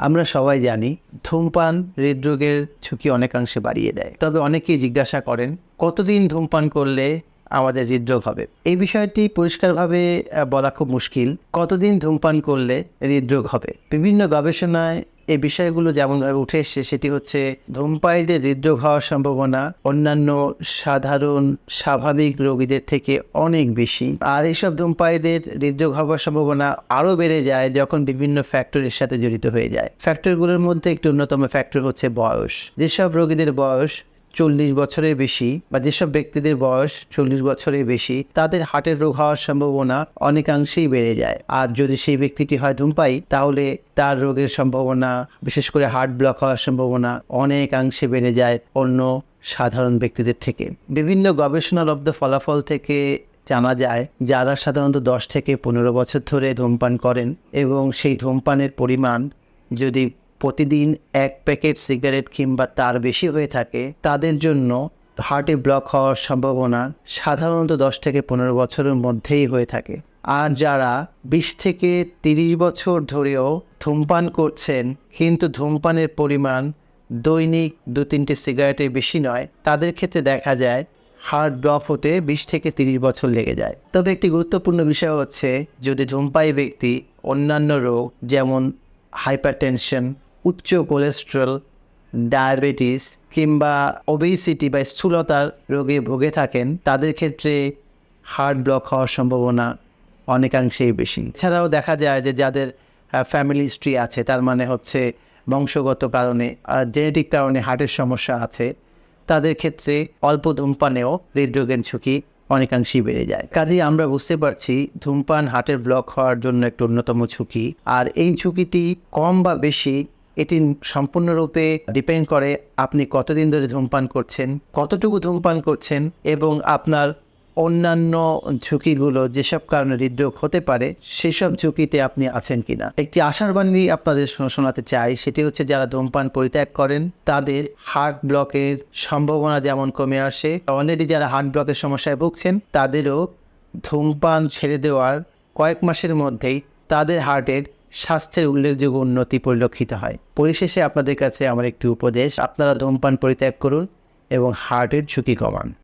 আমরা সবাই জানি ধূমপান হৃদরোগের ঝুঁকি অনেকাংশে বাড়িয়ে দেয়। তবে অনেকেই জিজ্ঞাসা করেন, কতদিন ধূমপান করলে আমাদের হৃদরোগ হবে? এই বিষয়টি পরিষ্কারভাবে বলা খুব মুশকিল। কতদিন ধূমপান করলে হৃদরোগ হবে? বিভিন্ন গবেষণায় এই বিষয়গুলো যেমনভাবে উঠে এসছে, সেটি হচ্ছে ধূমপায়ীদের হৃদরোগ হওয়ার সম্ভাবনা, অন্যান্য সাধারণ স্বাভাবিক রোগীদের থেকে অনেক বেশি। আর এইসব ধূমপায়ীদের হৃদরোগ হওয়ার সম্ভাবনা আরও বেড়ে যায় যখন বিভিন্ন ফ্যাক্টরের সাথে জড়িত হয়ে যায়। ফ্যাক্টরগুলোর মধ্যে একটি অন্যতম ফ্যাক্টর হচ্ছে বয়স। যেসব রোগীদের বয়স চল্লিশ বছরের বেশি বা যেসব ব্যক্তিদের বয়স চল্লিশ বছরের বেশি, তাদের হার্টের রোগ হওয়ার সম্ভাবনা অনেকাংশেই বেড়ে যায়। আর যদি সেই ব্যক্তিটি হয় ধূমপায়ী, তাহলে তার রোগের সম্ভাবনা, বিশেষ করে হার্ট ব্লক হওয়ার সম্ভাবনা অনেকাংশে বেড়ে যায় অন্য সাধারণ ব্যক্তিদের থেকে। বিভিন্ন গবেষণালব্ধ ফলাফল থেকে জানা যায়, যারা সাধারণত দশ থেকে পনেরো বছর ধরে ধূমপান করেন এবং সেই ধূমপানের পরিমাণ যদি প্রতিদিন এক প্যাকেট সিগারেট কিংবা তার বেশি হয়ে থাকে, তাদের জন্য হার্টে ব্লক হওয়ার সম্ভাবনা সাধারণত দশ থেকে পনেরো বছরের মধ্যেই হয়ে থাকে। আর যারা বিশ থেকে তিরিশ বছর ধরেও ধূমপান করছেন, কিন্তু ধূমপানের পরিমাণ দৈনিক দু তিনটে সিগারেটের বেশি নয়, তাদের ক্ষেত্রে দেখা যায় হার্ট ব্লক হতে বিশ থেকে তিরিশ বছর লেগে যায়। তবে একটি গুরুত্বপূর্ণ বিষয় হচ্ছে, যদি ধূমপায়ী ব্যক্তি অন্যান্য রোগ, যেমন হাইপারটেনশন উচ্চ কোলেস্ট্রল ডায়াবেটিস কিংবা ওবেসিটি বা স্থূলতার রোগে ভুগে থাকেন, তাদের ক্ষেত্রে হার্ট ব্লক হওয়ার সম্ভাবনা অনেকাংশেই বেশি। এছাড়াও দেখা যায় যে যাদের ফ্যামিলি হিস্ট্রি আছে, তার মানে হচ্ছে বংশগত কারণে জেনেটিক কারণে হার্টের সমস্যা আছে, তাদের ক্ষেত্রে অল্প ধূমপানেও হৃদরোগের ঝুঁকি অনেকাংশেই বেড়ে যায়। কাজেই আমরা বুঝতে পারছি ধূমপান হার্টের ব্লক হওয়ার জন্য একটা অন্যতম ঝুঁকি। আর এই ঝুঁকিটি কম বা বেশি এটি সম্পূর্ণরূপে ডিপেন্ড করে আপনি কতদিন ধরে ধূমপান করছেন, কতটুকু ধূমপান করছেন এবং আপনার অন্যান্য ঝুঁকিগুলো যেসব কারণে হৃদরোগ হতে পারে, সেসব ঝুঁকিতে আপনি আছেন কিনা। একটি আশার বাণী আপনাদের শোনাতে চাই, সেটি হচ্ছে যারা ধূমপান পরিত্যাগ করেন, তাদের হার্ট ব্লকের সম্ভাবনা যেমন কমে আসে অলরেডি যারা হার্ট ব্লকের সমস্যায় ভুগছেন, তাদেরও ধূমপান ছেড়ে দেওয়ার কয়েক মাসের মধ্যেই তাদের হার্টের স্বাস্থ্যের উল্লেখযোগ্য উন্নতি পরিলক্ষিত হয়। পরিশেষে আপনাদের কাছে আমার একটি উপদেশ, আপনারা ধূমপান পরিত্যাগ করুন এবং হার্টের ঝুঁকি কমান।